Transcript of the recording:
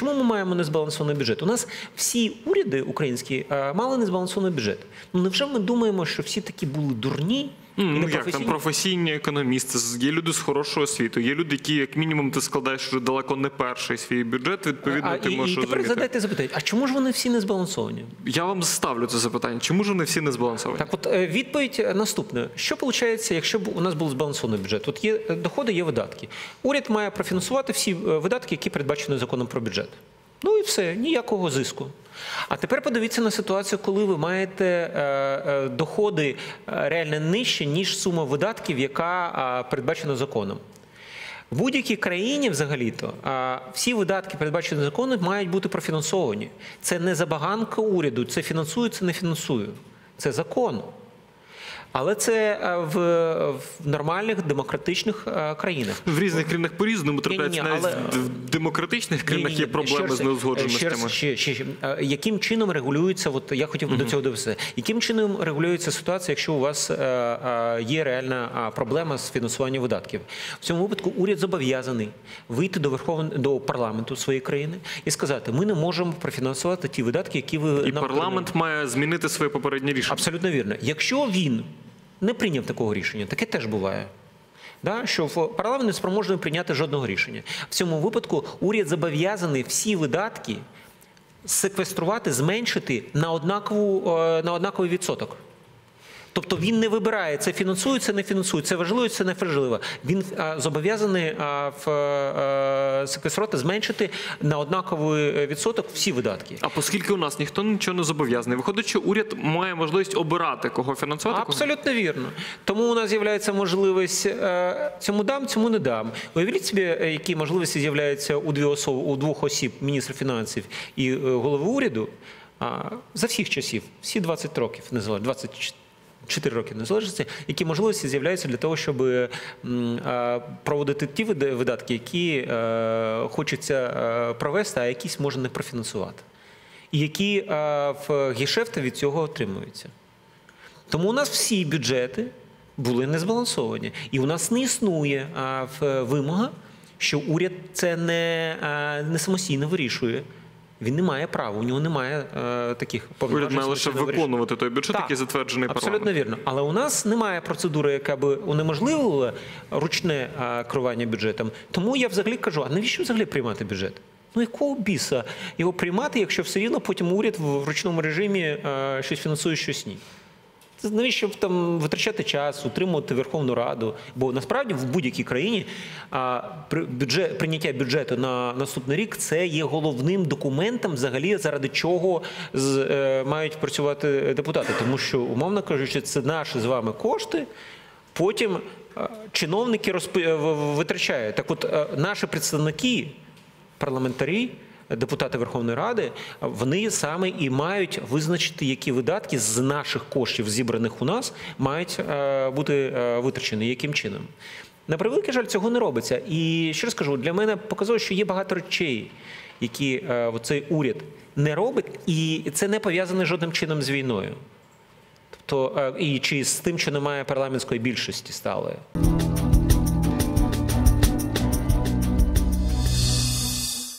Чому ми маємо незбалансований бюджет? У нас всі уряди українські е, мали незбалансований бюджет. Ну невже ми думаємо, що всі такі були дурні? Ну, як там професійні економісти, є люди з хорошого освіту, є люди, які, як мінімум, ти складаєш вже далеко не перший свій бюджет. Відповідно, а, ти і, можеш і тепер задайте запитання, а чому ж вони всі не збалансовані? Я вам ставлю це запитання. Чому ж вони всі не збалансовані? Так, от е, відповідь наступна: що виходить, якщо б у нас був збалансований бюджет? От є е, доходи, є видатки. Уряд має профінансувати всі е, видатки, які передбачені законом про бюджет. Ну і все, ніякого зиску. А тепер подивіться на ситуацію, коли ви маєте е, е, доходи е, реально нижче, ніж сума видатків, яка передбачена законом. В будь-якій країні, взагалі-то, всі видатки, передбачені законом, мають бути профінансовані. Це не забаганка уряду, це фінансую, це не фінансує. Це закон. Але це е, в, в нормальних демократичних е, країнах. В різних країнах по-різному трапляється. Навіть але- в демократичних країнах є проблеми ще з неузгодженостями. ще Ще, ще. Е, Яким чином регулюється, от я хотів би до цього довести, яким чином регулюється ситуація, якщо у вас є реальна проблема з фінансуванням видатків? В цьому випадку уряд зобов'язаний вийти до Верховного до парламенту своєї країни і сказати: ми не можемо профінансувати ті видатки, які ви І нам парламент має змінити своє попереднє рішення. Абсолютно вірно. Якщо він не прийняв такого рішення, таке теж буває. Да, що парламент не спроможний прийняти жодного рішення. В цьому випадку уряд зобов'язаний всі видатки секвеструвати, зменшити на, однакову, е, на однаковий відсоток. Тобто він не вибирає, це фінансує, це не фінансує, це важливо, це не важливо. Він е, зобов'язаний е, в е, секвеструвати, зменшити на однаковий е, відсоток всі видатки. А оскільки у нас ніхто нічого не зобов'язаний, виходить, що уряд має можливість обирати, кого фінансувати. кого- Абсолютно вірно. Тому у нас з'являється можливість е, цьому дам, цьому не дам. Уявіть собі, е, які можливості з'являються у дві особи, у двох осіб, міністра фінансів і е, голови уряду. А, за всіх часів, всі 20 років незалежно, 24 роки незалежності, які можливості з'являються для того, щоб проводити ті видатки, які е, хочеться е, провести, а якісь можна не профінансувати. І які е, в гешефти від цього отримуються. Тому у нас всі бюджети були незбалансовані. І у нас не існує вимога, що уряд це не, не самостійно вирішує. Він не має права, у нього немає е, таких Уряд повноважень. має лише виконувати той бюджет, Так, який затверджений Абсолютно парламентом. вірно. Але у нас немає процедури, яка би унеможливила ручне е, керування бюджетом. Тому я взагалі кажу: а навіщо взагалі приймати бюджет? Ну якого біса його приймати, якщо все рівно потім уряд в ручному режимі е, щось фінансує, щось ні? Навіщо там витрачати час, утримувати Верховну Раду? Бо насправді в будь-якій країні а, бюджет, прийняття бюджету на наступний рік це є головним документом, взагалі заради чого з, е, мають працювати депутати. Тому що, умовно кажучи, це наші з вами кошти. Потім е, чиновники в- витрачають. Так, от е, наші представники, парламентарі, депутати Верховної Ради, вони саме і мають визначити, які видатки з наших коштів, зібраних у нас, мають е, бути е, витрачені, яким чином. На превеликий жаль, цього не робиться. І ще раз кажу, для мене показує, що є багато речей, які е, цей уряд не робить, і це не пов'язане жодним чином з війною. Тобто, і чи з тим, що немає парламентської більшості сталої.